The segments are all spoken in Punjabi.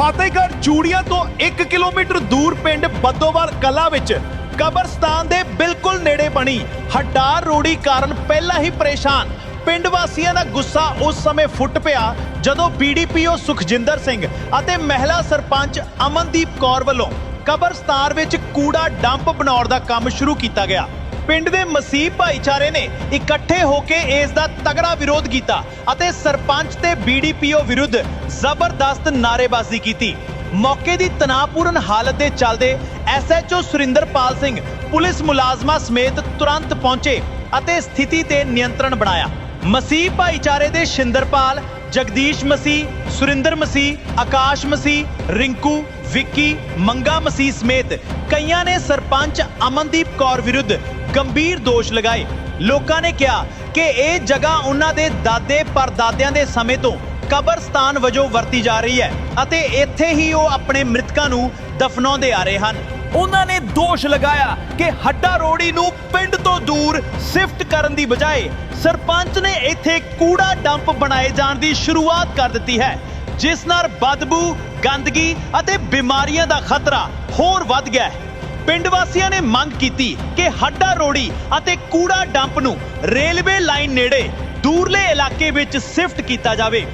ਫਤਿਹਗੜ੍ਹ ਚੂੜੀਆਂ ਤੋਂ 1 ਕਿਲੋਮੀਟਰ ਦੂਰ ਪਿੰਡ ਬੱਦੋਵਾਲ ਕਲਾ ਵਿੱਚ ਕਬਰਸਤਾਨ ਦੇ ਬਿਲਕੁਲ ਨੇੜੇ ਬਣੀ ਹੱਡਾਰ ਰੋੜੀ ਕਾਰਨ ਪਹਿਲਾਂ ਹੀ ਪਰੇਸ਼ਾਨ ਪਿੰਡ ਵਾਸੀਆਂ ਦਾ ਗੁੱਸਾ ਉਸ ਸਮੇਂ ਫੁੱਟ ਪਿਆ ਜਦੋਂ ਬੀਡੀਪੀਓ ਸੁਖਜਿੰਦਰ ਸਿੰਘ ਅਤੇ ਮਹਿਲਾ ਸਰਪੰਚ ਅਮਨਦੀਪ ਕੌਰ ਵੱਲੋਂ ਕਬਰਸਤਾਨ ਵਿੱਚ ਕੂੜਾ ਡੰਪ ਬਣਾਉਣ ਦਾ ਕੰਮ ਸ਼ੁਰੂ ਕੀਤਾ ਗਿਆ। ਪਿੰਡ ਦੇ ਮਸੀਹ ਭਾਈਚਾਰੇ ਨੇ ਇਕੱਠੇ ਹੋ ਕੇ ਇਸ ਦਾ ਤਗੜਾ ਵਿਰੋਧ ਕੀਤਾ ਅਤੇ ਸਰਪੰਚ ਤੇ ਬੀਡੀਪੀਓ ਵਿਰੁੱਧ ਜ਼ਬਰਦਸਤ ਨਾਅਰੇਬਾਜ਼ੀ ਕੀਤੀ। ਮੌਕੇ ਦੀ ਤਣਾਅਪੂਰਨ ਹਾਲਤ ਦੇ ਚੱਲਦੇ ਐਸਐਚਓ ਸੁਰਿੰਦਰਪਾਲ ਸਿੰਘ ਪੁਲਿਸ ਮੁਲਾਜ਼ਮਾਂ ਸਮੇਤ ਤੁਰੰਤ ਪਹੁੰਚੇ ਅਤੇ ਸਥਿਤੀ ਤੇ ਨਿਯੰਤਰਣ ਬਣਾਇਆ। ਮਸੀਹ ਭਾਈਚਾਰੇ ਦੇ ਸ਼ਿੰਦਰਪਾਲ, ਜਗਦੀਸ਼ ਮਸੀਹ, ਸੁਰਿੰਦਰ ਮਸੀਹ, ਆਕਾਸ਼ ਮਸੀਹ, ਰਿੰਕੂ, ਵਿੱਕੀ, ਮੰਗਾ ਮਸੀਹ ਸਮੇਤ ਕਈਆਂ ਨੇ ਸਰਪੰਚ ਅਮਨਦੀਪ ਕੌਰ ਵਿਰੁੱਧ ਗੰਭੀਰ ਦੋਸ਼ ਲਗਾਏ। ਲੋਕਾਂ ਨੇ ਕਿਹਾ ਕਿ ਇਹ ਜਗ੍ਹਾ ਉਹਨਾਂ ਦੇ ਦਾਦੇ ਪਰਦਾਦਿਆਂ ਦੇ ਸਮੇਂ ਤੋਂ ਕਬਰਸਤਾਨ ਵਜੋਂ ਵਰਤੀ ਜਾ ਰਹੀ ਹੈ ਅਤੇ ਇੱਥੇ ਹੀ ਉਹ ਆਪਣੇ ਮ੍ਰਿਤਕਾਂ ਨੂੰ ਦਫਨਾਉਂਦੇ ਆ ਰਹੇ ਹਨ। ਉਹਨਾਂ ਨੇ ਦੋਸ਼ ਲਗਾਇਆ ਕਿ ਹੱਡਾ ਰੋੜੀ ਨੂੰ ਪਿੰਡ ਤੋਂ ਦੂਰ ਸ਼ਿਫਟ ਕਰਨ ਦੀ ਬਜਾਏ ਸਰਪੰਚ ਨੇ ਇੱਥੇ ਕੂੜਾ ਡੰਪ ਬਣਾਏ ਜਾਣ ਦੀ ਸ਼ੁਰੂਆਤ ਕਰ ਦਿੱਤੀ ਹੈ, ਜਿਸ ਨਾਲ ਬਦਬੂ, ਗੰਦਗੀ ਅਤੇ ਬਿਮਾਰੀਆਂ ਦਾ ਖਤਰਾ ਹੋਰ ਵੱਧ ਗਿਆ ਹੈ। ਪਿੰਡ ਵਾਸੀਆਂ ਨੇ ਮੰਗ ਕੀਤੀ ਕਿ ਹੱਡਾ ਰੋੜੀ ਅਤੇ ਕੂੜਾ ਡੰਪ ਨੂੰ ਰੇਲਵੇ ਲਾਈਨ ਨੇੜੇ ਦੂਰਲੇ ਇਲਾਕੇ ਵਿੱਚ ਸ਼ਿਫਟ ਕੀਤਾ ਜਾਵੇ।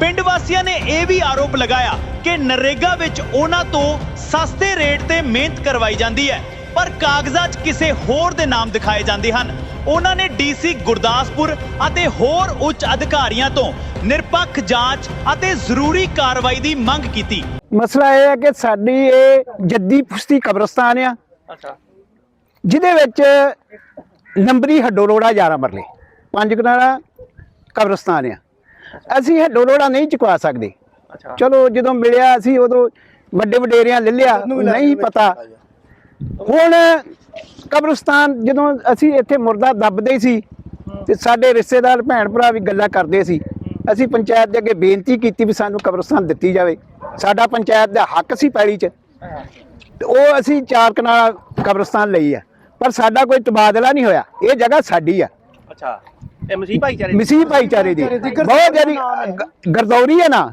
ਪਿੰਡ ਵਾਸੀਆਂ ਨੇ ਇਹ ਵੀ ਆਰੋਪ ਲਗਾਇਆ ਕਿ ਨਰੇਗਾ ਵਿੱਚ ਉਹਨਾਂ ਤੋਂ ਸਸਤੇ ਰੇਟ ਤੇ ਮਿਹਨਤ ਕਰਵਾਈ ਜਾਂਦੀ ਹੈ, ਪਰ ਕਾਗਜ਼ਾਂ 'ਚ ਕਿਸੇ ਹੋਰ ਦੇ ਨਾਮ ਦਿਖਾਏ ਜਾਂਦੇ ਹਨ। ਉਹਨਾਂ ਨੇ ਡੀਸੀ ਗੁਰਦਾਸਪੁਰ ਅਤੇ ਹੋਰ ਉੱਚ ਅਧਿਕਾਰੀਆਂ ਤੋਂ ਨਿਰਪੱਖ ਜਾਂਚ ਅਤੇ ਜ਼ਰੂਰੀ ਕਾਰਵਾਈ ਦੀ ਮੰਗ ਕੀਤੀ। ਮਸਲਾ ਇਹ ਹੈ ਕਿ ਸਾਡੀ ਇਹ ਜੱਦੀ ਪੁਸ਼ਤੀ ਕਬਰਸਤਾਨ ਆ। ਅੱਛਾ। ਜਿਹਦੇ ਵਿੱਚ ਲੰਬਰੀ ਹੱਡੋ ਰੋੜਾ 11 ਮਰਲੇ ਪੰਜ ਕਨਾਲਾ ਕਬਰਸਤਾਨ ਆ। ਅਸੀਂ ਹੱਡੋ ਰੋੜਾ ਨਹੀਂ ਚੁਕਵਾ ਸਕਦੇ। ਅੱਛਾ। ਚਲੋ ਜਦੋਂ ਮਿਲਿਆ ਅਸੀਂ ਉਦੋਂ ਵੱਡੇ ਵਡੇਰਿਆਂ ਲੈ ਲਿਆ ਨਹੀਂ ਪਤਾ। ਹੁਣ ਕਬਰਸਤਾਨ ਜਦੋਂ ਅਸੀਂ ਇੱਥੇ ਮੁਰਦਾ ਦੱਬਦੇ ਸੀ ਤੇ ਸਾਡੇ ਰਿਸ਼ਤੇਦਾਰ ਭੈਣ ਭਰਾ ਵੀ ਗੱਲਾਂ ਕਰਦੇ ਸੀ। ਅਸੀਂ ਪੰਚਾਇਤ ਦੇ ਅੱਗੇ ਬੇਨਤੀ ਕੀਤੀ ਵੀ ਸਾਨੂੰ ਕਬਰਸਤਾਨ ਦਿੱਤੀ ਜਾਵੇ। ਸਾਡਾ ਪੰਚਾਇਤ ਦਾ ਹੱਕ ਸੀ ਪੈੜੀ 'ਚ। ਤੇ ਉਹ ਅਸੀਂ ਚਾਰ ਕਨਾਲ ਕਬਰਸਤਾਨ ਲਈ ਆ। ਪਰ ਸਾਡਾ ਕੋਈ ਤਬਾਦਲਾ ਨਹੀਂ ਹੋਇਆ। ਇਹ ਜਗ੍ਹਾ ਸਾਡੀ ਆ। ਅੱਛਾ। ਇਹ ਮਸੀਹ ਭਾਈਚਾਰੇ ਦੀ? ਮਸੀਹ ਭਾਈਚਾਰੇ ਦੀ। ਬਹੁਤ ਜਿਹੜੀ ਗਰਦੌਰੀ ਹੈ ਨਾ।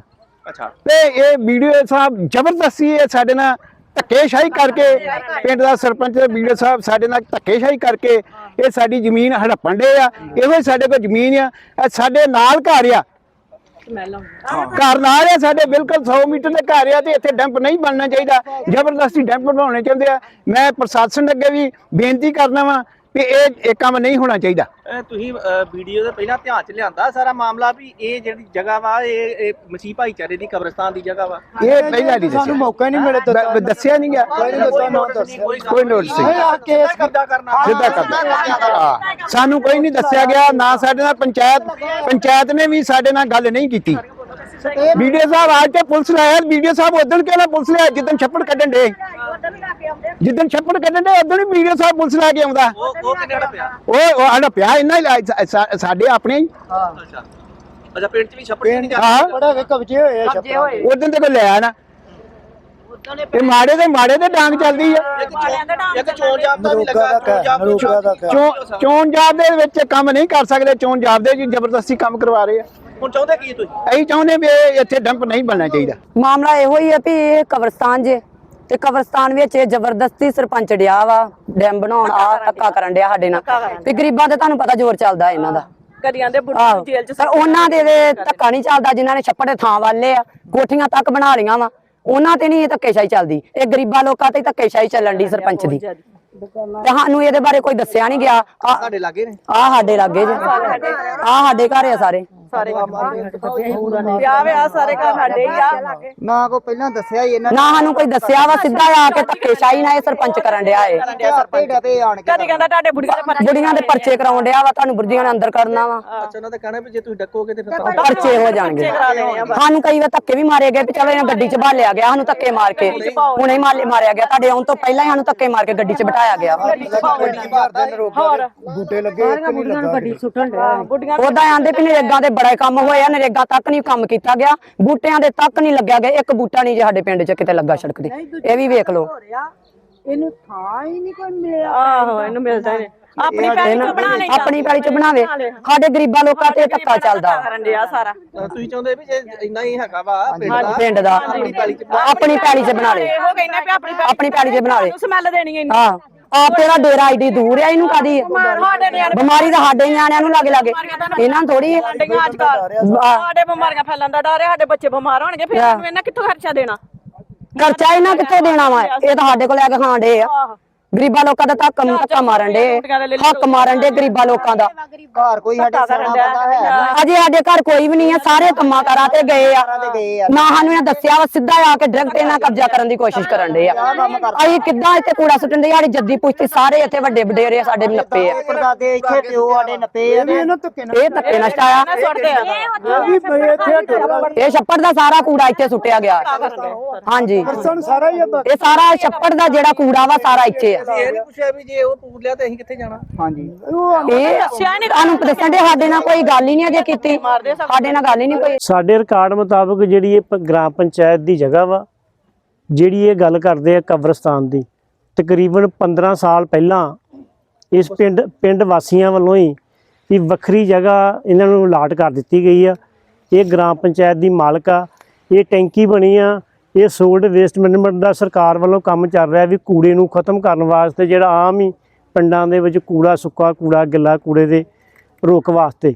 ਅੱਛਾ। ਤੇ ਇਹ ਵੀਡੀਓ ਸਾਹਿਬ ਜ਼ਬਰਦਸਤੀ ਇਹ ਸਾਡੇ ਨਾਲ ਧੱਕੇਸ਼ਾਹੀ ਕਰਕੇ ਪਿੰਡ ਦਾ ਸਰਪੰਚ ਤੇ ਵੀਡੀਓ ਸਾਹਿਬ ਸਾਡੇ ਨਾਲ ਧੱਕੇਸ਼ਾਹੀ ਕਰਕੇ ਇਹ ਸਾਡੀ ਜ਼ਮੀਨ ਹੜੱਪਣ ਦੇ ਆ। ਇਹੋ ਸਾਡੇ ਕੋਲ ਜ਼ਮੀਨ ਆ। ਇਹ ਸਾਡੇ ਨਾਲ ਘਰ ਆ। ਘਰ ਨਾਲ ਆ ਸਾਡੇ ਬਿਲਕੁਲ 100 ਮੀਟਰ ਦੇ ਘਰ ਆ ਤੇ ਇੱਥੇ ਡੰਪ ਨਹੀਂ ਬਣਨਾ ਚਾਹੀਦਾ। ਜ਼ਬਰਦਸਤੀ ਡੰਪ ਬਣਾਉਣੇ ਚਾਹੁੰਦੇ ਆ। ਮੈਂ ਪ੍ਰਸ਼ਾਸਨ ਅੱਗੇ ਵੀ ਬੇਨਤੀ ਕਰਨਾ ਵਾਂ ਕਿ ਇਹ ਇਹ ਕੰਮ ਨਹੀਂ ਹੋਣਾ ਚਾਹੀਦਾ। ਇਹ ਤੁਸੀਂ ਵੀਡੀਓ ਦੇ ਪਹਿਲਾਂ ਧਿਆਨ ਚ ਲਿਆਂਦਾ ਸਾਰਾ ਮਾਮਲਾ ਵੀ ਇਹ ਜਿਹੜੀ ਜਗ੍ਹਾ ਵਾ ਇਹ ਇਹ ਮਸੀਹ ਭਾਈਚਾਰੇ ਦੀ ਕਬਰਸਤਾਨ ਦੀ ਜਗ੍ਹਾ ਵਾ। ਇਹ ਪਹਿਲਾਂ ਨਹੀਂ ਦੱਸਿਆ ਸਾਨੂੰ ਮੌਕਾ ਨਹੀਂ ਮਿਲਿਆ ਦੱਸਣ ਦੱਸਿਆ ਨਹੀਂ ਗਿਆ। ਕੋਈ ਨਹੀਂ ਦੱਸਿਆ ਨਾ ਦੱਸਿਆ। ਕੋਈ ਨੋਟਿਸ ਨਹੀਂ। ਆ ਕੇਸ ਕਿੱਦਾਂ ਕਰਨਾ? ਸਿੱਧਾ ਕਰਨਾ। ਹਾਂ। ਸਾਨੂੰ ਕੋਈ ਨਹੀਂ ਦੱਸਿਆ ਗਿਆ ਨਾ ਸਾਡੇ ਨਾਲ ਪੰਚਾਇਤ ਪੰਚਾਇਤ ਨੇ ਵੀ ਸਾਡੇ ਨਾਲ ਗੱਲ ਨਹੀਂ ਕੀਤੀ। ਵੀਡੀਓ ਸਾਹਿਬ ਅੱਜ ਤੇ ਪੁਲਿਸ ਲਾਇਆ ਵੀਡੀਓ ਸਾਹਿਬ ਉਦੋਂ ਕਿਹੜਾ ਪੁਲਿਸ ਲਿਆ ਜਿੱਦਣ ਛੱਪੜ ਕੱਢਣ ਦੇ। ਜਿੱਦਣ ਛੱਪੜ ਕੱਢਣ ਦੇ ਉਦੋਂ ਹੀ ਵੀਡੀਓ ਸਾਹਿਬ ਪੁਲਿਸ ਲਾ ਕੇ ਆਉਂਦਾ। ਉਹ ਉਹ ਕਿੰਨੇ ਹੜਾ ਪਿਆ? ਓਏ ਉਹ ਆੜਾ ਪਿਆ ਇੰਨਾ ਹੀ ਲਾ- ਸਾ- ਸਾਡੇ ਆਪਣੇ ਹੀ। ਅੱਛਾ ਅੱਛਾ। ਪਿੰਡ ਚ ਵੀ ਛੱਪੜ ਨਹੀਂ ਜਾਂਦੇ ਹਾਂ ਬੜਾ ਵੇ ਕਬਜੇ ਹੋਏ ਆ ਛੱਪੜ। ਉਦੋਂ ਤੇ ਕੋਈ ਲਿਆ ਨਾ। ਇਹ ਮਾੜੇ ਦੇ ਮਾੜੇ ਦੇ ਡਾਂਗ ਚੱਲਦੀ ਆ। ਇੱਕ ਚੋਣ ਇੱਕ ਚੋਣ ਜਾਬਤਾ ਵੀ ਨਰੋਕਾ ਲੱਗਾ ਦਾ ਕਹਿ, ਚੋਣ ਨਰੋਕਾ ਦਾ ਕਹਿ। ਚੋਣ ਚੋਣ ਜਾਬ ਦੇ ਵਿੱਚ ਕੰਮ ਨਹੀਂ ਕਰ ਸਕਦੇ ਚੋਣ ਜਾਬ ਦੇ ਜੀ ਜ਼ਬਰਦਸਤੀ ਕੰਮ ਕਰਵਾ ਰਹੇ ਆ। ਹੁਣ ਚਾਹੁੰਦੇ ਕੀ ਤੁਸੀਂ? ਅਸੀਂ ਚਾਹੁੰਦੇ ਵੀ ਇਹ ਇੱਥੇ ਡੰਪ ਨਹੀਂ ਬਣਨਾ ਚਾਹੀਦਾ। ਮਾਮਲਾ ਇਹੋ ਹੀ ਹੈ ਵੀ ਇਹ ਕਬਰਸਤਾਨ ਜੇ ਤੇ ਕਬਰਸਤਾਨ ਵਿੱਚ ਇਹ ਜ਼ਬਰਦਸਤੀ ਸਰਪੰਚ ਡਿਆ ਵਾ ਡੈਮ ਬਣਾਉਣ ਆ ਧੱਕਾ ਕਰਨ ਡਿਆ ਸਾਡੇ ਨਾਲ। ਵੀ ਗਰੀਬਾਂ ਤੇ ਤੁਹਾਨੂੰ ਪਤਾ ਜ਼ੋਰ ਚੱਲਦਾ ਇਹਨਾਂ ਦਾ। ਕਰੀਆਂ ਦੇ ਬੁੱਢੇ ਜੇਲ੍ਹ ਚ ਪਰ ਉਹਨਾਂ ਦੇ ਧੱਕਾ ਨਹੀਂ ਚੱਲਦਾ ਜਿਨ੍ਹਾਂ ਨੇ ਛੱਪੜ ਥਾਂ ਵਾਲੇ ਆ ਕੋਠੀਆਂ ਤੱਕ ਬਣਾ ਲੀਆਂ ਵਾ। ਉਹਨਾਂ ਤੇ ਨਹੀਂ ਇਹ ਧੱਕੇਸ਼ਾਹੀ ਚੱਲਦੀ। ਇਹ ਗਰੀਬਾਂ ਲੋਕਾਂ ਤੇ ਧੱਕੇਸ਼ਾਹੀ ਚੱਲਣ ਦੀ ਸਰਪੰਚ ਦੀ। ਤੇ ਸਾਨੂੰ ਇਹਦੇ ਬਾਰੇ ਕੋਈ ਦੱਸਿਆ ਨਹੀਂ ਗਿਆ। ਆ ਸਾਡੇ ਲਾਗੇ ਨੇ। ਆ ਸਾਡੇ ਲਾਗੇ ਜੇ। ਆ ਸਾਡੇ ਘਰ ਆ ਸਾਰੇ। ਸਾਰੇ ਵਿਆਹ ਵਿਆਹ ਸਾਰੇ ਘਰ ਸਾਡੇ ਹੀ ਆ। ਨਾ ਕੋ ਪਹਿਲਾਂ ਦੱਸਿਆ ਹੀ ਇਹਨਾਂ ਨਾ ਸਾਨੂੰ ਕੋਈ ਦੱਸਿਆ ਵਾ ਸਿੱਧਾ ਆ ਕੇ ਧੱਕੇਸ਼ਾਹੀ ਨਾਲ ਇਹ ਸਰਪੰਚ ਕਰਨ ਡਿਆ ਏ। ਨੇ ਤੇ ਆਣ ਕੇ ਕਦੀ ਕਹਿੰਦਾ ਤੁਹਾਡੇ ਬੁੜੀਆਂ ਦੇ ਪਰਚੇ ਬੁੜੀਆਂ ਦੇ ਪਰਚੇ ਕਰਾਉਣ ਡਿਆ ਵਾ ਤੁਹਾਨੂੰ ਬੁਰਜੀਆਂ ਨੇ ਅੰਦਰ ਕਰਨਾ ਵਾ। ਅੱਛਾ ਉਹਨਾਂ ਦਾ ਕਹਿਣਾ ਵੀ ਜੇ ਤੁਸੀਂ ਡੱਕੋਗੇ ਤੇ ਫਿਰ ਪਤਾ ਪਰਚੇ ਹੋ ਜਾਣਗੇ। ਕਰਾ ਦੇਣੇ ਆ ਸਾਨੂੰ ਕਈ ਵਾਰ ਧੱਕੇ ਵੀ ਮਾਰੇ ਗਏ ਵੀ ਚਲੋ ਇਹਨਾਂ ਗੱਡੀ 'ਚ ਭਾਲਿਆ ਗਿਆ ਸਾਨੂੰ ਧੱਕੇ ਮਾਰ ਕੇ। ਹੁਣੇ ਮਾਲੇ ਮਾਰਿਆ ਗਿਆ ਤੁਹਾਡੇ ਆਉਣ ਤੋਂ ਪਹਿਲਾਂ ਹੀ ਸਾਨੂੰ ਧੱਕੇ ਮਾਰ ਕੇ ਗੱਡੀ 'ਚ ਬਿਠਾਇਆ ਗਿਆ ਬੂਟੇ ਲੱਗੇ ਇੱਕ ਨਹੀਂ ਲੱਗਾ ਬੁੱਢੀਆਂ ਉਹਦਾ ਆਂਦੇ ਵੀ ਨਰੇਗਾ ਦੇ ਬੜਾ ਕੰਮ ਹੋਇਆ ਨਰੇਗਾ ਤੱਕ ਨਹੀਂ ਕੰਮ ਕੀਤਾ ਗਿਆ। ਬੂਟਿਆਂ ਦੇ ਤੱਕ ਨਹੀਂ ਲੱਗਿਆ ਗਿਆ। ਇੱਕ ਬੂਟਾ ਨਹੀਂ ਜੇ ਸਾਡੇ ਪਿੰਡ 'ਚ ਕਿਤੇ ਲੱਗਾ ਸੜਕ ਤੇ। ਇਹ ਵੀ ਵੇਖ ਲਓ। ਆਹੋ ਇਹਨੂੰ ਮਿਲਦਾ ਨੇ ਆਪਣੀ ਪੈਲੀ ਚੋਂ ਬਣਾ ਲੈਂਦਾ ਆਪਣੀ ਪੈਲੀ ਚ ਬਣਾਵੇ। ਸਾਡੇ ਗਰੀਬਾਂ ਲੋਕਾਂ ਤੇ ਇਹ ਧੱਕਾ ਚੱਲਦਾ। ਕਰਨ ਡਿਆ ਸਾਰਾ ਤੁਸੀਂ ਚਾਹੁੰਦੇ ਵੀ ਜੇ ਇੰਨਾ ਹੀ ਹੈਗਾ ਵਾ ਪਿੰਡ ਦਾ ਪਿੰਡ ਦਾ। ਆਪਣੀ ਪੈਲੀ ਚ ਬਣਾ ਲੇ ਇਹੋ ਕਹਿੰਦੇ ਵੀ ਆਪਣੀ ਆਪਣੀ ਪੈਲੀ ਚ ਬਣਾ ਲੇ ਸਮੈਲ ਦੇਣੀ ਇਹਨੂੰ ਹਾਂ। ਆਪ ਤੇਰਾ ਡੇਰਾ ਏਡੀ ਦੂਰ ਆ ਇਹਨੂੰ ਕਾਦੀ ਸਾਡੇ ਨਿਆਣੇ ਬਿਮਾਰੀ ਤਾਂ ਸਾਡੇ ਨਿਆਣਿਆਂ ਨੂੰ ਲੱਗੇ ਲੱਗੇ। ਇਹਨਾਂ ਨੂੰ ਥੋੜੀ ਅੱਜ ਕੱਲ ਸਾਡੇ ਬਿਮਾਰੀਆਂ ਫੈਲਣ ਦਾ ਡਰ ਹੈ ਸਾਡੇ ਬੱਚੇ ਬਿਮਾਰ ਹੋਣਗੇ ਫਿਰ ਇਹਨੂੰ ਕਿੱਥੋਂ ਖਰਚਾ ਦੇਣਾ? ਖਰਚਾ ਇਹਨਾਂ ਕਿੱਥੋਂ ਦੇਣਾ ਵਾ? ਇਹ ਤਾਂ ਸਾਡੇ ਕੋਲ ਲੈ ਕੇ ਖਾਣ ਆ। ਗਰੀਬਾਂ ਲੋਕਾਂ ਦਾ ਧੱਕਾ ਧੱਕਾ ਮਾਰਨ ਡੇ ਹੱਕ ਮਾਰਨ ਡੇ ਗਰੀਬਾਂ ਲੋਕਾਂ ਦਾ। ਘਰ ਕੋਈ ਸਾਡੇ ਸਿਆਣਾ ਬੰਦਾ ਹੈ ਅਜੇ ਸਾਡੇ ਘਰ ਕੋਈ ਵੀ ਨਹੀਂ ਆ ਸਾਰੇ ਕੰਮਾਂ ਕਾਰਾਂ ਤੇ ਗਏ ਆ। ਨਾ ਸਾਨੂੰ ਇਹਨਾਂ ਦੱਸਿਆ ਵਾ ਸਿੱਧਾ ਆ ਕੇ ਡਾਇਰੈਕਟ ਇਹਨਾਂ ਕਬਜ਼ਾ ਕਰਨ ਦੀ ਕੋਸ਼ਿਸ਼ ਕਰਨ ਡੇ ਆ। ਅਸੀਂ ਕਿੱਦਾਂ ਇੱਥੇ ਕੂੜਾ ਸੁੱਟਣ ਦੇ ਸਾਡੀ ਜੱਦੀ ਪੁਸ਼ਤੀ ਸਾਰੇ ਇੱਥੇ ਵੱਡੇ ਵਡੇਰੇ ਸਾਡੇ ਨੱਪੇ ਆ। ਪਰਦਾਦੇ ਇੱਥੇ ਪਿਓ ਸਾਡੇ ਨੱਪੇ ਆ ਇਹ ਧੱਕੇ ਨਸ਼ਟ ਆਇਆ ਸੁੱਟਦੇ ਆ ਇਹ ਛੱਪੜ ਦਾ ਸਾਰਾ ਕੂੜਾ ਇੱਥੇ ਸੁੱਟਿਆ ਗਿਆ। ਹਾਂਜੀ। ਸਾਰਾ ਹੀ ਇਹ ਸਾਰਾ ਛੱਪੜ ਦਾ ਜਿਹੜਾ ਕੂੜਾ ਵਾ ਸਾਰਾ ਇੱਥੇ ਆ ਇਹ ਨਹੀਂ ਪੁੱਛਿਆ ਵੀ ਜੇ ਉਹ ਪੂਰ ਲਿਆ ਤੇ ਅਸੀਂ ਕਿੱਥੇ ਜਾਣਾ? ਹਾਂਜੀ। ਇਹ ਤੁਹਾਨੂੰ ਦੱਸਣ ਦੇ ਸਾਡੇ ਨਾਲ ਕੋਈ ਗੱਲ ਹੀ ਨਹੀਂ ਅਜੇ ਕੀਤੀ। ਸਾਡੇ ਨਾਲ ਗੱਲ ਹੀ ਨਹੀਂ ਕੋਈ। ਸਾਡੇ ਰਿਕਾਰਡ ਮੁਤਾਬਕ ਜਿਹੜੀ ਇਹ ਪ- ਗ੍ਰਾਮ ਪੰਚਾਇਤ ਦੀ ਜਗ੍ਹਾ ਵਾ ਜਿਹੜੀ ਇਹ ਗੱਲ ਕਰਦੇ ਆ ਕਬਰਸਤਾਨ ਦੀ ਤਕਰੀਬਨ 15 ਸਾਲ ਪਹਿਲਾਂ ਇਸ ਪਿੰਡ ਪਿੰਡ ਵਾਸੀਆਂ ਵੱਲੋਂ ਹੀ ਇਹ ਵੱਖਰੀ ਜਗ੍ਹਾ ਇਹਨਾਂ ਨੂੰ ਅਲਾਟ ਕਰ ਦਿੱਤੀ ਗਈ ਆ। ਇਹ ਗ੍ਰਾਮ ਪੰਚਾਇਤ ਦੀ ਮਾਲਕ ਆ ਇਹ ਟੈਂਕੀ ਬਣੀ ਆ ਇਹ ਸੋਲਡ ਵੇਸਟ ਮੈਨੇਜਮੈਂਟ ਦਾ ਸਰਕਾਰ ਵੱਲੋਂ ਕੰਮ ਚੱਲ ਰਿਹਾ ਵੀ ਕੂੜੇ ਨੂੰ ਖਤਮ ਕਰਨ ਵਾਸਤੇ ਜਿਹੜਾ ਆਮ ਹੀ ਪਿੰਡਾਂ ਦੇ ਵਿੱਚ ਕੂੜਾ ਸੁੱਕਾ ਕੂੜਾ ਗਿੱਲਾ ਕੂੜੇ ਦੇ ਰੋਕ ਵਾਸਤੇ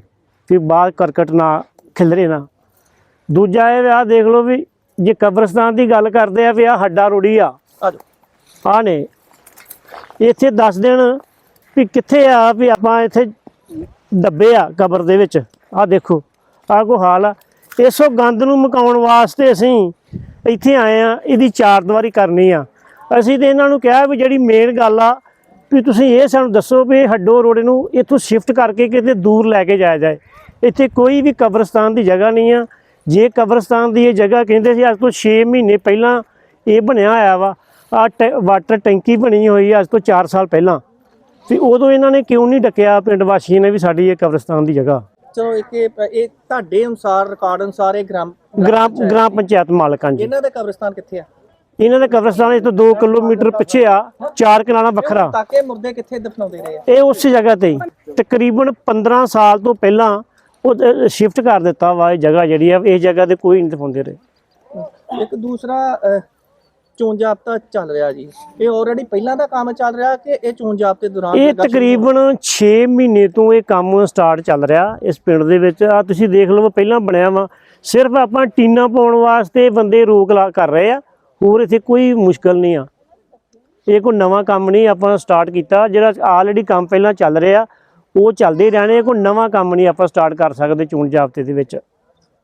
ਵੀ ਬਾਹਰ ਕਰਕਟ ਨਾ ਖਿਲਰੇ ਨਾ। ਦੂਜਾ ਇਹ ਆ ਦੇਖ ਲਓ ਵੀ ਜੇ ਕਬਰਸਤਾਨ ਦੀ ਗੱਲ ਕਰਦੇ ਆ ਵੀ ਆ ਹੱਡਾ ਰੋੜੀ ਆ। ਆ ਨੇ। ਇੱਥੇ ਦੱਸ ਦੇਣ ਵੀ ਕਿੱਥੇ ਆ ਵੀ ਆਪਾਂ ਇੱਥੇ ਦੱਬੇ ਆ ਕਬਰ ਦੇ ਵਿੱਚ। ਆ ਦੇਖੋ ਆ ਕੋ ਹਾਲ ਆ। ਇਸੋ ਗੰਦ ਨੂੰ ਮਕਾਉਣ ਵਾਸਤੇ ਅਸੀਂ ਇੱਥੇ ਆਏ ਆ, ਇਹਦੀ ਚਾਰ ਦੀਵਾਰੀ ਕਰਨੀ ਆ। ਅਸੀਂ ਤੇ ਇਹਨਾਂ ਨੂੰ ਕਿਹਾ ਵੀ ਜਿਹੜੀ ਮੇਨ ਗੱਲ ਆ, ਵੀ ਤੁਸੀਂ ਇਹ ਸਾਨੂੰ ਦੱਸੋ ਵੀ ਹੱਡੋ ਰੋੜੇ ਨੂੰ ਇੱਥੋਂ ਸ਼ਿਫਟ ਕਰਕੇ ਕਿਤੇ ਦੂਰ ਲੈ ਕੇ ਜਾਇਆ ਜਾਏ। ਇੱਥੇ ਕੋਈ ਵੀ ਕਬਰਸਤਾਨ ਦੀ ਜਗ੍ਹਾ ਨਹੀਂ ਆ। ਜੇ ਕਬਰਸਤਾਨ ਦੀ ਇਹ ਜਗ੍ਹਾ ਕਹਿੰਦੇ ਸੀ, ਅੱਜ ਤੋਂ 6 ਮਹੀਨੇ ਪਹਿਲਾਂ ਇਹ ਬਣਿਆ ਹੋਇਆ ਵਾ। ਆ ਵਾਟਰ ਟੈਂਕੀ ਬਣੀ ਹੋਈ ਅੱਜ ਤੋਂ 4 ਸਾਲ ਪਹਿਲਾਂ। ਤੇ ਉਦੋਂ ਇਹਨਾਂ ਨੇ ਕਿਉਂ ਨਹੀਂ ਡੱਕਿਆ? ਪਿੰਡ ਵਾਸੀਆਂ ਨੇ ਵੀ ਸਾਡੀ ਇਹ ਕਬਰਸਤਾਨ ਦੀ ਜਗ੍ਹਾ। ਚਲੋ ਇੱਕ ਇਹ ਇਹ ਤੁਹਾਡੇ ਅਨੁਸਾਰ ਰਿਕਾਰਡ ਅਨੁਸਾਰ ਇਹ ਗ੍ਰਾਮ ਗ੍ਰਾਮ ਗ੍ਰਾਮ ਪੰਚਾਇਤ ਮਾਲਕਾਂ ਜੀ ਇਹਨਾਂ ਦਾ ਕਬਰਸਤਾਨ ਕਿੱਥੇ ਆ? ਇਹਨਾਂ ਦਾ ਕਬਰਸਤਾਨ ਇਸ ਤੋਂ 2 ਕਿਲੋਮੀਟਰ ਪਿੱਛੇ ਆ ਚਾਰ ਕਨਾਲਾਂ ਵੱਖਰਾ। ਤਾਕੇ ਮੁਰਦੇ ਕਿੱਥੇ ਦਫਨਾਉਂਦੇ ਰਹੇ ਆ? ਇਹ ਉਸ ਜਗ੍ਹਾ ਤੇ ਹੀ। ਤਕਰੀਬਨ 15 ਸਾਲ ਤੋਂ ਪਹਿਲਾਂ ਉਹ ਸ਼ਿਫਟ ਕਰ ਦਿੱਤਾ ਵਾ ਇਹ ਜਗ੍ਹਾ ਜਿਹੜੀ ਆ ਇਸ ਜਗ੍ਹਾ ਤੇ ਕੋਈ ਨਹੀਂ ਦਫਾਉਂਦੇ ਰਹੇ। ਇੱਕ ਦੂਸਰਾ ਅਹ, ਚੋਣ ਜਾਬਤਾ ਚੱਲ ਰਿਹਾ ਜੀ। ਇਹ ਆਲਰੇਡੀ ਪਹਿਲਾਂ ਦਾ ਕੰਮ ਚੱਲ ਰਿਹਾ ਕਿ ਇਹ ਚੋਣ ਜਾਬਤੇ ਦੌਰਾਨ ਇਹ ਤਕਰੀਬਨ 6 ਮਹੀਨੇ ਤੋਂ ਇਹ ਕੰਮ ਸਟਾਰਟ ਚੱਲ ਰਿਹਾ ਇਸ ਪਿੰਡ ਦੇ ਵਿੱਚ। ਆ ਤੁਸੀਂ ਦੇਖ ਲਓ ਪਹਿਲਾਂ ਬਣਿਆ ਵਾ। ਸਿਰਫ ਆਪਾਂ ਟੀਨਾ ਪਾਉਣ ਵਾਸਤੇ ਬੰਦੇ ਰੋਕ ਲਾ ਕਰ ਰਹੇ ਆ। ਹੋਰ ਇੱਥੇ ਕੋਈ ਮੁਸ਼ਕਲ ਨਹੀਂ ਆ। ਇਹ ਕੋਈ ਨਵਾਂ ਕੰਮ ਨਹੀਂ ਆਪਾਂ ਸਟਾਰਟ ਕੀਤਾ। ਜਿਹੜਾ ਆਲਰੇਡੀ ਕੰਮ ਪਹਿਲਾਂ ਚੱਲ ਰਿਹਾ ਉਹ ਚੱਲਦੇ ਰਹਿਣੇ ਕੋਈ ਨਵਾਂ ਕੰਮ ਨਹੀਂ ਆਪਾਂ ਸਟਾਰਟ ਕਰ ਸਕਦੇ ਚੋਣ ਜਾਬਤੇ ਦੇ ਵਿੱਚ।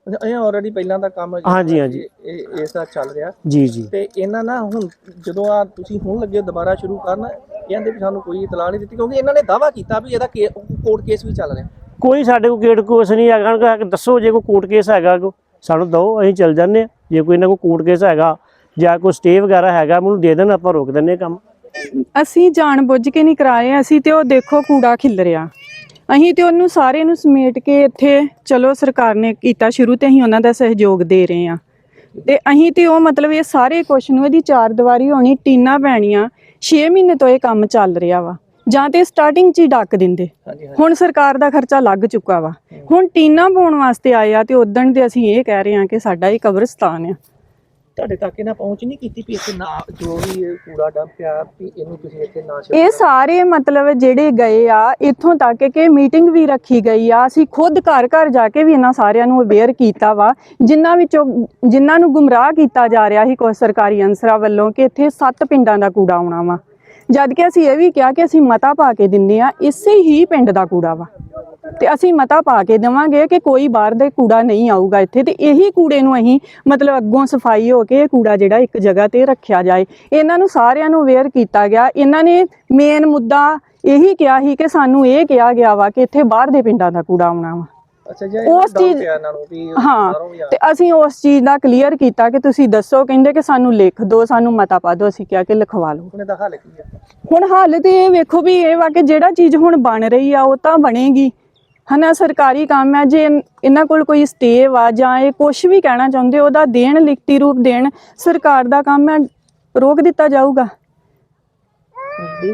ਇਹ ਆਲਰੇਡੀ ਪਹਿਲਾਂ ਦਾ ਕੰਮ ਜਿਹੜਾ ਹਾਂਜੀ, ਹਾਂਜੀ। ਇਹ ਇਸ ਦਾ ਚੱਲ ਰਿਹਾ। ਜੀ ਜੀ। ਤੇ ਇਹਨਾਂ ਨਾ ਹੁਣ ਜਦੋਂ ਆ ਤੁਸੀਂ ਹੁਣ ਲੱਗੇ ਦੁਬਾਰਾ ਸ਼ੁਰੂ ਕਰਨ ਕਹਿੰਦੇ ਵੀ ਸਾਨੂੰ ਕੋਈ ਇਤਲਾਹ ਨਹੀਂ ਦਿੱਤੀ ਕਿਉਂਕਿ ਇਹਨਾਂ ਨੇ ਦਾਵਾ ਕੀਤਾ ਵੀ ਇਹਦਾ ਕੋਰਟ ਕੇਸ ਵੀ ਚੱਲ ਰਿਹਾ। ਕੋਈ ਸਾਡੇ ਕੋਲ ਕੇਟ ਕੋਸ ਨਹੀਂ ਹੈਗਾ ਉਹਨਾਂ ਨੂੰ ਦੱਸੋ ਜੇ ਕੋਈ ਕੋਰਟ ਕੇਸ ਹੈਗਾ ਕੋ ਸਾਨੂੰ ਦਿਓ ਅਸੀਂ ਚੱਲ ਜਾਂਦੇ ਹਾਂ। ਜੇ ਕੋਈ ਇਹਨਾਂ ਕੋਲ ਕੋਰਟ ਕੇਸ ਹੈਗਾ ਜਾਂ ਕੋਈ ਸਟੇ ਵਗੈਰਾ ਹੈਗਾ ਮੈਨੂੰ ਦੇ ਦੇਣ ਆਪਾਂ ਰੋਕ ਦਿੰਦੇ ਹਾਂ ਕੰਮ। ਅਸੀਂ ਜਾਣ ਬੁੱਝ ਕੇ ਨਹੀਂ ਕਰਾਏ ਅਸੀਂ ਤੇ ਉਹ ਦੇਖੋ ਕੂੜਾ ਖਿਲ ਰਿਹਾ ਅਸੀਂ ਤੇ ਉਹਨੂੰ ਸਾਰੇ ਨੂੰ ਸਮੇਟ ਕੇ ਇੱਥੇ ਚਲੋ ਸਰਕਾਰ ਨੇ ਕੀਤਾ ਸ਼ੁਰੂ ਤੇ ਅਸੀਂ ਉਹਨਾਂ ਦਾ ਸਹਿਯੋਗ ਦੇ ਰਹੇ ਹਾਂ। ਤੇ ਅਸੀਂ ਤੇ ਉਹ ਮਤਲਬ ਇਹ ਸਾਰੇ ਕੁਛ ਨੂੰ ਇਹਦੀ ਚਾਰ ਦੀਵਾਰੀ ਹੋਣੀ ਟੀਨਾ ਪੈਣੀਆਂ 6 ਮਹੀਨੇ ਤੋਂ ਇਹ ਕੰਮ ਚੱਲ ਰਿਹਾ ਵਾ। ਜਾਂ ਤੇ ਸਟਾਰਟਿੰਗ 'ਚ ਹੀ ਡੱਕ ਦਿੰਦੇ। ਹੁਣ ਸਰਕਾਰ ਦਾ ਖਰਚਾ ਲੱਗ ਚੁੱਕਾ ਵਾ। ਹੁਣ ਟੀਨਾ ਪਾਉਣ ਵਾਸਤੇ ਆਏ ਆ ਤੇ ਉਦਣ ਦੇ ਅਸੀਂ ਇਹ ਕਹਿ ਰਹੇ ਹਾਂ ਕਿ ਸਾਡਾ ਇਹ ਕਬਰਸਤਾਨ ਆ। ਤੁਹਾਡੇ ਤੱਕ ਇਹਨਾਂ ਪਹੁੰਚ ਨਹੀਂ ਕੀਤੀ ਵੀ ਇੱਥੇ ਨਾ, ਜੋ ਵੀ ਇਹ ਕੂੜਾ ਡੰਪ ਆ ਵੀ ਇਹਨੂੰ ਤੁਸੀਂ ਇੱਥੇ ਨਾ ਛੱਡੋ। ਇਹ ਸਾਰੇ ਮਤਲਬ ਜਿਹੜੇ ਗਏ ਆ, ਇੱਥੋਂ ਤੱਕ ਕਿ ਮੀਟਿੰਗ ਵੀ ਰੱਖੀ ਗਈ ਆ। ਅਸੀਂ ਖੁਦ ਘਰ ਘਰ ਜਾ ਕੇ ਵੀ ਇਹਨਾਂ ਸਾਰਿਆਂ ਨੂੰ ਅਵੇਅਰ ਕੀਤਾ ਵਾ। ਜਿਨ੍ਹਾਂ ਵਿੱਚੋਂ ਜਿਨ੍ਹਾਂ ਨੂੰ ਗੁੰਮਰਾਹ ਕੀਤਾ ਜਾ ਰਿਹਾ ਸੀ ਕੁਝ ਸਰਕਾਰੀ ਅੰਸਰਾਂ ਵੱਲੋਂ ਕਿ ਇੱਥੇ ਸੱਤ ਪਿੰਡਾਂ ਦਾ ਕੂੜਾ ਆਉਣਾ ਵਾ। ਜਦ ਕਿ ਅਸੀਂ ਇਹ ਵੀ ਕਿਹਾ ਕਿ ਅਸੀਂ ਮਤਾ ਪਾ ਕੇ ਦਿੰਨੇ ਆ, ਇਸੇ ਹੀ ਪਿੰਡ ਦਾ ਕੂੜਾ ਵਾ। ਤੇ ਅਸੀਂ ਮਤਾ ਪਾ ਕੇ ਦੇਵਾਂਗੇ ਕਿ ਕੋਈ ਬਾਹਰ ਦਾ ਕੂੜਾ ਨਹੀਂ ਆਊਗਾ ਇੱਥੇ ਤੇ ਇਹੀ ਕੂੜੇ ਨੂੰ ਅਸੀਂ ਮਤਲਬ ਅੱਗੋਂ ਸਫ਼ਾਈ ਹੋ ਕੇ ਇਹ ਕੂੜਾ ਜਿਹੜਾ ਇੱਕ ਜਗ੍ਹਾ ਤੇ ਰੱਖਿਆ ਜਾਏ। ਇਹਨਾਂ ਨੂੰ ਸਾਰਿਆਂ ਨੂੰ ਅਵੇਅਰ ਕੀਤਾ ਗਿਆ। ਇਹਨਾਂ ਨੇ ਮੇਨ ਮੁੱਦਾ ਇਹੀ ਕਿਹਾ ਸੀ ਕਿ ਸਾਨੂੰ ਇਹ ਕਿਹਾ ਗਿਆ ਵਾ ਕਿ ਇੱਥੇ ਬਾਹਰ ਦੇ ਪਿੰਡਾਂ ਦਾ ਕੂੜਾ ਆਉਣਾ ਵਾ। ਉਸ ਚੀਜ਼- ਹਾਂ ਤੇ ਅਸੀਂ ਉਸ ਚੀਜ਼ ਦਾ ਕਲੀਅਰ ਕੀਤਾ ਕਿ ਤੁਸੀਂ ਦੱਸੋ ਕਹਿੰਦੇ ਕਿ ਸਾਨੂੰ ਲਿਖ ਦਿਓ ਸਾਨੂੰ ਮਤਾ ਪਾ ਦਿਓ ਅਸੀਂ ਕਿਹਾ ਕਿ ਲਿਖਵਾ ਲਓ। ਹੁਣ ਹੱਲ ਕੀ ਹੁਣ ਹਾਲ ਤੇ ਇਹ ਵੇਖੋ ਵੀ ਇਹ ਵਾ ਕਿ ਜਿਹੜਾ ਚੀਜ਼ ਹੁਣ ਬਣ ਰਹੀ ਆ ਉਹ ਤਾਂ ਬਣੇਗੀ। ਹਨਾ, ਸਰਕਾਰੀ ਕੰਮ ਹੈ, ਜੇ ਇਹਨਾਂ ਕੋਲ ਕੋਈ ਸਟੇ ਵਾ ਜਾਂ ਇਹ ਕੁਝ ਵੀ ਕਹਿਣਾ ਚਾਹੁੰਦੇ ਉਹਦਾ ਦੇਣ ਲਿਖਤੀ ਰੂਪ ਦੇਣ ਸਰਕਾਰ ਦਾ ਕੰਮ ਹੈ, ਰੋਕ ਦਿੱਤਾ ਜਾਊਗਾ।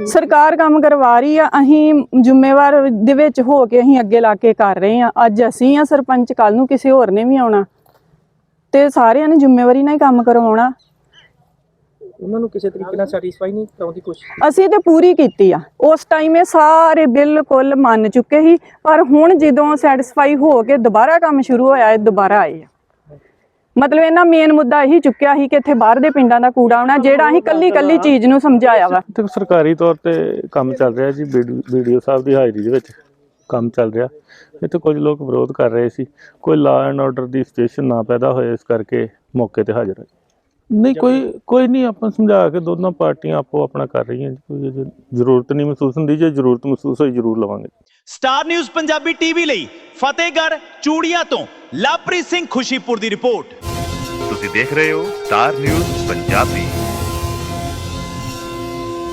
ਸਰਕਾਰ ਕੰਮ ਕਰਵਾ ਰਹੀ ਆ, ਅਸੀਂ ਜ਼ਿੰਮੇਵਾਰ ਦੇ ਵਿੱਚ ਹੋ ਕੇ ਅਸੀਂ ਅੱਗੇ ਲਾ ਕੇ ਕਰ ਰਹੇ ਆ। ਅੱਜ ਅਸੀਂ ਆ ਸਰਪੰਚ ਕੱਲ ਨੂੰ ਕਿਸੇ ਹੋਰ ਨੇ ਵੀ ਆਉਣਾ। ਤੇ ਸਾਰਿਆਂ ਨੇ ਜ਼ਿੰਮੇਵਾਰੀ ਨਾਲ ਹੀ ਕੰਮ ਕਰਵਾਉਣਾ। ਉਹਨਾਂ ਨੂੰ ਕਿਸੇ ਤਰੀਕੇ ਨਾਲ ਸੈਟੀਸਫਾਈ ਨਹੀਂ ਕਰਾਉਣ ਦੀ ਕੋਸ਼ਿਸ਼ ਅਸੀਂ ਤੇ ਪੂਰੀ ਕੀਤੀ ਆ। ਉਸ ਟਾਈਮ ਇਹ ਸਾਰੇ ਬਿਲਕੁਲ ਮੰਨ ਚੁੱਕੇ ਸੀ ਪਰ ਹੁਣ ਜਦੋਂ ਸੈਟੀਸਫਾਈ ਹੋ ਕੇ ਦੁਬਾਰਾ ਕੰਮ ਸ਼ੁਰੂ ਹੋਇਆ ਇਹ ਦੁਬਾਰਾ ਆਏ ਆ। ਮਤਲਬ ਇਹਨਾਂ ਮੇਨ ਮੁੱਦਾ ਇਹੀ ਚੁੱਕਿਆ ਸੀ ਕਿ ਇੱਥੇ ਬਾਹਰ ਦੇ ਪਿੰਡਾਂ ਦਾ ਕੂੜਾ ਆਉਣਾ ਜਿਹੜਾ ਅਸੀਂ ਕੱਲੀ ਕੱਲੀ ਚੀਜ਼ ਨੂੰ ਸਮਝਾਇਆ ਵਾ। ਤੇ ਸਰਕਾਰੀ ਤੌਰ ਤੇ ਕੰਮ ਚੱਲ ਰਿਹਾ ਜੀ ਵੀਡੀਓ ਸਾਹਿਬ ਦੀ ਹਾਜ਼ਰੀ ਦੇ ਵਿੱਚ ਕੰਮ ਚੱਲ ਰਿਹਾ। ਇੱਥੇ ਕੁਝ ਲੋਕ ਵਿਰੋਧ ਕਰ ਰਹੇ ਸੀ। ਕੋਈ law and order the station ਨਾ ਪੈਦਾ ਹੋਏ ਇਸ ਕਰਕੇ ਮੌਕੇ ਤੇ ਹਾਜ਼ਰ ਹੈ ਨਹੀਂ ਕੋਈ ਕੋਈ ਨਹੀਂ ਆਪਾਂ ਸਮਝਾ ਕੇ ਦੋਨੋਂ ਪਾਰਟੀਆਂ ਆਪੋ ਆਪਣਾ ਕਰ ਰਹੀਆਂ ਜੀ। ਕੋਈ ਅਜੇ ਜ਼ਰੂਰਤ ਨਹੀਂ ਮਹਿਸੂਸ ਹੁੰਦੀ ਜੇ ਜ਼ਰੂਰਤ ਮਹਿਸੂਸ ਹੋਈ ਜ਼ਰੂਰ ਲਵਾਂਗੇ। ਸਟਾਰ ਨਿਊਜ਼ ਪੰਜਾਬੀ ਟੀਵੀ ਲਈ ਫਤਿਹਗੜ੍ਹ ਚੂੜੀਆਂ ਤੋਂ ਲਵਪ੍ਰੀਤ ਸਿੰਘ ਖੁਸ਼ੀਪੁਰ ਦੀ ਰਿਪੋਰਟ। ਤੁਸੀਂ ਦੇਖ ਰਹੇ ਹੋ ਸਟਾਰ ਨਿਊਜ਼ ਪੰਜਾਬੀ।